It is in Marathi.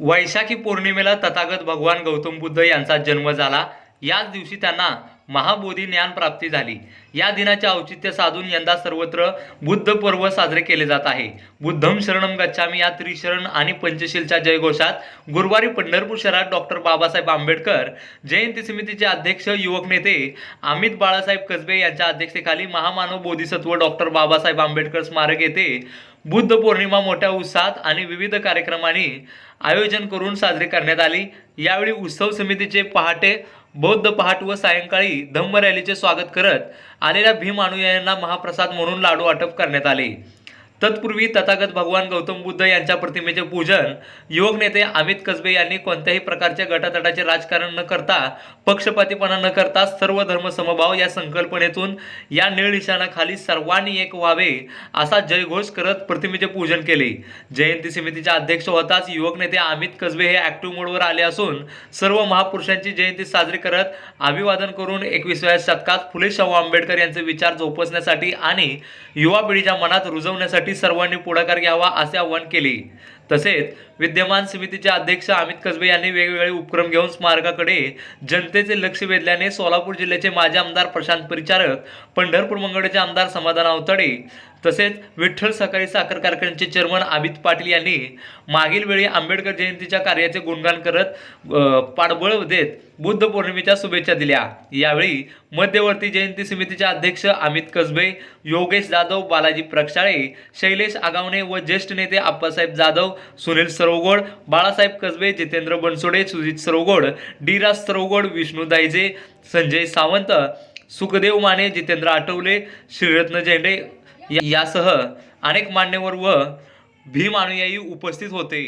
वैशाखी पौर्णिमेला तथागत भगवान गौतम बुद्ध यांचा जन्म झाला. याच दिवशी त्यांना महाबोधी ज्ञान प्राप्ती झाली. या दिनाचे औचित्य साधून यंदा सर्वत्र बुद्ध पर्व साजरे केले जात आहे. बुद्धम शरणम गच्छामी या त्रिशरण आणि पंचशीलच्या जयघोषात गुरुवारी पंढरपूर शहरात डॉक्टर बाबासाहेब आंबेडकर जयंती समितीचे अध्यक्ष युवक नेते अमित बाळासाहेब कसबे यांच्या अध्यक्षतेखाली महामानव बोधिसत्व डॉक्टर बाबासाहेब आंबेडकर स्मारक येथे बुद्ध पौर्णिमा मोठ्या उत्साहात आणि विविध कार्यक्रमांनी आयोजन करून साजरी करण्यात आली. यावेळी उत्सव समितीचे पहाटे बौद्ध पहाट व सायंकाळी धम्म रॅलीचे स्वागत करत आलेल्या भीम अनुयायांना महाप्रसाद म्हणून लाडू वाटप करण्यात आले. तत्पूर्वी तथागत भगवान गौतम बुद्ध यांच्या प्रतिमेचे पूजन युवक नेते अमित कसबे यांनी कोणत्याही प्रकारच्या गटातटाचे राजकारण न करता पक्षपातीपणा न करता सर्व धर्म समभाव या संकल्पनेतून या निळनिशाणाखाली सर्वांनी एक व्हावे असा जयघोष करत प्रतिमेचे पूजन केले. जयंती समितीचे अध्यक्ष होताच युवक नेते अमित कसबे हे ऍक्टिव्ह मोडवर आले असून सर्व महापुरुषांची जयंती साजरी करत अभिवादन करून एकविसाव्या शतकात फुले शाहू आंबेडकर यांचे विचार जोपासण्यासाठी आणि युवा पिढीच्या मनात रुजवण्यासाठी सर्वांनी पुढाकार घ्यावा असे आवाहन केले. तसेच विद्यमान समितीचे अध्यक्ष अमित कसबे यांनी वेगवेगळे उपक्रम घेऊन स्मारकाकडे जनतेचे लक्ष वेधल्याने सोलापूर जिल्ह्याचे माजी आमदार प्रशांत परिचारक पंढरपूर मंगळचे आमदार समाधान अवतडे तसेच विठ्ठल सहकारी साखर कारखान्याचे चेअरमन अमित पाटील यांनी मागील वेळी आंबेडकर जयंतीच्या कार्याचे गुणगान करत पाठबळ देत बुद्ध पौर्णिमेच्या शुभेच्छा दिल्या. यावेळी मध्यवर्ती जयंती समितीचे अध्यक्ष अमित कसबे योगेश जाधव बालाजी प्रक्षाळे शैलेश आगावणे व ज्येष्ठ नेते आप्पासाहेब जाधव सुनील सरवगोड बाळासाहेब कसबे जितेंद्र बनसोडे सुजित सरवगोड डी राज सरवगोड विष्णू दायजे संजय सावंत सुखदेव माने जितेंद्र आठवले श्रीरत्न झेंडे यासह अनेक मान्यवर व भीम अनुयायी उपस्थित होते.